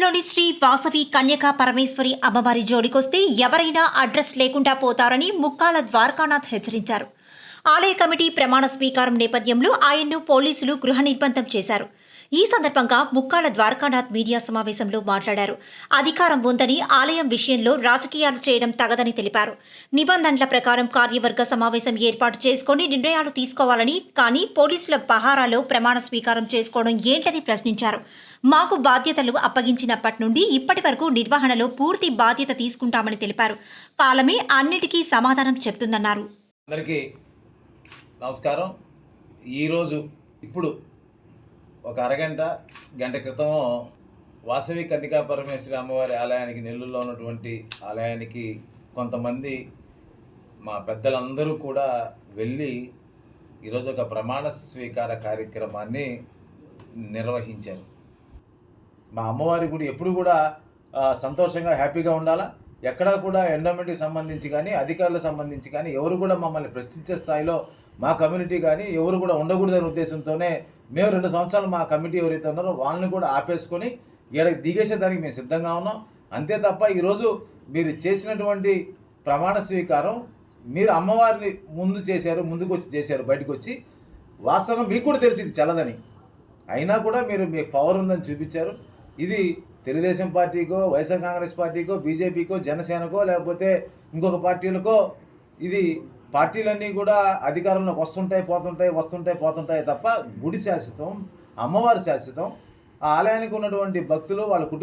నెల్లూరులోని శ్రీ వాసవి కన్యకా పరమేశ్వరి అమ్మవారి జోడికొస్తే ఎవరైనా అడ్రస్ లేకుండా పోతారని ముక్కాల ద్వారకానాథ్ హెచ్చరించారు. ఆలయ కమిటీ ప్రమాణ స్వీకారం నేపథ్యంలో ఆయన్ను పోలీసులు గృహ నిర్బంధం చేశారు. ఈ సందర్భంగా ముక్కాల ద్వారకానాథ్ మీడియా సమావేశంలో మాట్లాడారు. అధికారం ఉందని ఆలయం విషయంలో రాజకీయాలు చేయడం తగదని తెలిపారు. నిబంధనల ప్రకారం కార్యవర్గ సమావేశం ఏర్పాటు చేసుకుని నిర్ణయాలు తీసుకోవాలని కానీ పోలీసుల పహారాలో ప్రమాణ స్వీకారం చేసుకోవడం ఏంటని ప్రశ్నించారు. మాకు బాధ్యతలు అప్పగించినప్పటి నుండి ఇప్పటి వరకు నిర్వహణలో పూర్తి బాధ్యత తీసుకుంటామని తెలిపారు. కాలమే అన్నిటికీ సమాధానం చెప్తుందన్నారు. అందరికీ నమస్కారం. ఈరోజు ఇప్పుడు ఒక అరగంట గంట క్రితం వాసవి కన్నికా పరమేశ్వరి అమ్మవారి ఆలయానికి నెల్లూరులో ఉన్నటువంటి ఆలయానికి కొంతమంది మా పెద్దలందరూ కూడా వెళ్ళి ఈరోజు ఒక ప్రమాణ స్వీకార కార్యక్రమాన్ని నిర్వహించారు. మా అమ్మవారి గుడి ఎప్పుడు కూడా సంతోషంగా హ్యాపీగా ఉండాలా? ఎక్కడా కూడా ఎండోమెంట్కి సంబంధించి కానీ అధికారులకు సంబంధించి కానీ ఎవరు కూడా మమ్మల్ని ప్రశ్నించే స్థాయిలో మా కమ్యూనిటీ కానీ ఎవరు కూడా ఉండకూడదనే ఉద్దేశంతోనే మేము రెండు సంవత్సరాలు మా కమిటీ ఎవరైతే ఉన్నారో వాళ్ళని కూడా ఆపేసుకొని ఇక్కడికి దిగేసేదానికి మేము సిద్ధంగా ఉన్నాం. అంతే తప్ప ఈరోజు మీరు చేసినటువంటి ప్రమాణ స్వీకారం మీరు అమ్మవారిని ముందు చేశారు ముందుకు వచ్చి చేశారు బయటకు వచ్చి వాస్తవం మీకు కూడా తెలిసి ఇది చల్లదని. అయినా కూడా మీరు మీ పవర్ ఉందని చూపించారు. ఇది తెలుగుదేశం పార్టీకో వైఎస్ఆర్ కాంగ్రెస్ పార్టీకో బీజేపీకో జనసేనకో లేకపోతే ఇంకొక పార్టీలకో ఇది పార్టీలన్నీ కూడా అధికారంలోకి వస్తుంటాయి పోతుంటాయి వస్తుంటాయి పోతుంటాయి తప్ప గుడి శాశ్వతం అమ్మవారి శాశ్వతం ఆ ఆలయానికి ఉన్నటువంటి భక్తులు వాళ్ళ కుటుంబ